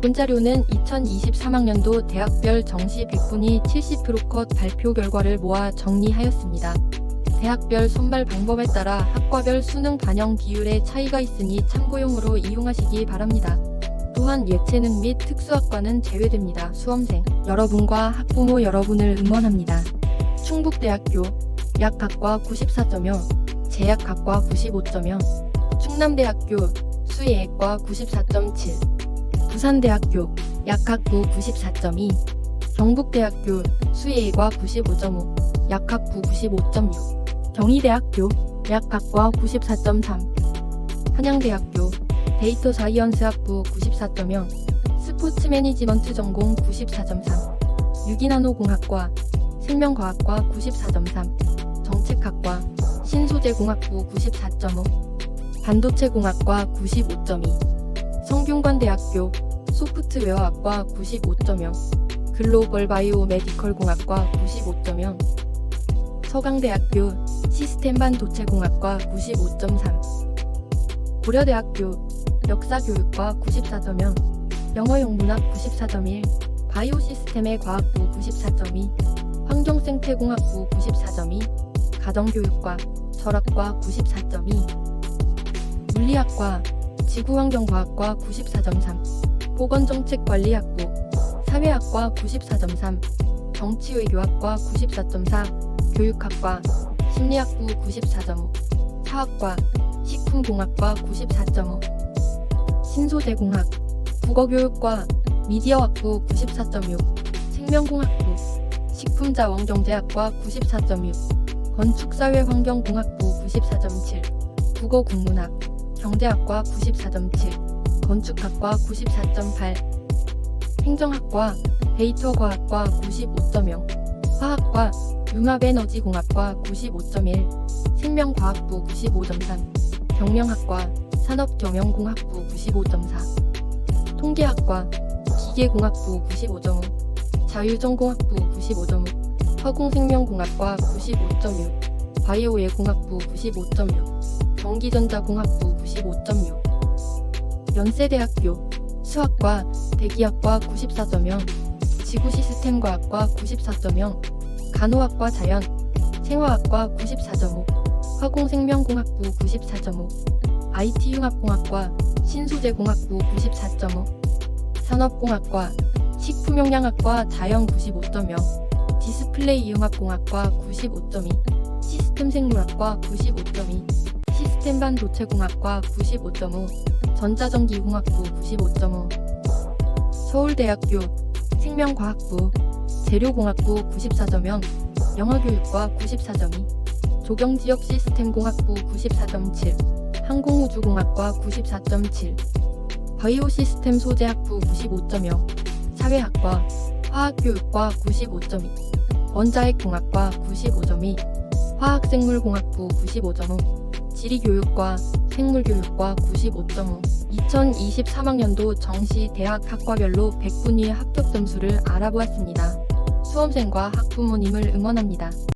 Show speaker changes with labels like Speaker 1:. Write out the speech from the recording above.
Speaker 1: 본자료는 2023학년도 대학별 정시 100분위 70%컷 발표 결과를 모아 정리하였습니다. 대학별 선발 방법에 따라 학과별 수능 반영 비율의 차이가 있으니 참고용으로 이용하시기 바랍니다. 또한 예체능 및 특수학과는 제외됩니다. 수험생 여러분과 학부모 여러분을 응원합니다. 충북대학교 약학과 94.0, 제약학과 95.0, 충남대학교 수의학과 94.7, 부산대학교 약학부 94.2, 경북대학교 수의과 95.5, 약학부 95.6, 경희대학교 약학과 94.3, 한양대학교 데이터 사이언스학부 94.0, 스포츠 매니지먼트 전공 94.3, 유기나노공학과 생명과학과 94.3, 정책학과 신소재공학부 94.5, 반도체공학과 95.2, 성균관대학교 소프트웨어학과 95.0, 글로벌 바이오 메디컬 공학과 95.0, 서강대학교 시스템 반 도체공학과 95.3, 고려대학교 역사교육과 94.0, 영어영문학 94.1, 바이오 시스템의 과학부 94.2, 환경생태공학부 94.2, 가정교육과 철학과 94.2, 물리학과 지구환경과학과 94.3, 보건정책관리학부 사회학과 94.3, 정치외교학과 94.4, 교육학과 심리학부 94.5, 사학과 식품공학과 94.5, 신소재공학 국어교육과 미디어학부 94.6, 생명공학부 식품자원경제학과 94.6, 건축사회환경공학부 94.7, 국어국문학 경제학과 94.7, 건축학과 94.8, 행정학과 데이터과학과 95.0, 화학과 융합에너지공학과 95.1, 생명과학부 95.3, 경영학과 산업경영공학부 95.4, 통계학과 기계공학부 95.5, 자유전공학부 95.5, 화공생명공학과 95.6, 바이오예공학부 95.6, 전기전자공학부 95.6, 연세대학교 수학과 대기학과 94.0, 지구시스템과학과 94.0, 간호학과 자연, 생화학과 94.5, 화공생명공학부 94.5, IT융합공학과 신소재공학부 94.5, 산업공학과 식품영양학과 자연 95.0, 디스플레이 융합공학과 95.2, 시스템생물학과 95.2, 시스템반도체공학과 95.5, 전자전기공학부 95.5, 서울대학교 생명과학부 재료공학부 94.0, 영어교육과 94.2, 조경지역시스템공학부 94.7, 항공우주공학과 94.7, 바이오시스템 소재학부 95.0, 사회학과 화학교육과 95.2, 원자핵공학과 95.2, 화학생물공학부 95.5, 지리교육과 생물교육과 95.5, 2023학년도 정시 대학 학과별로 100분위의 합격 점수를 알아보았습니다. 수험생과 학부모님을 응원합니다.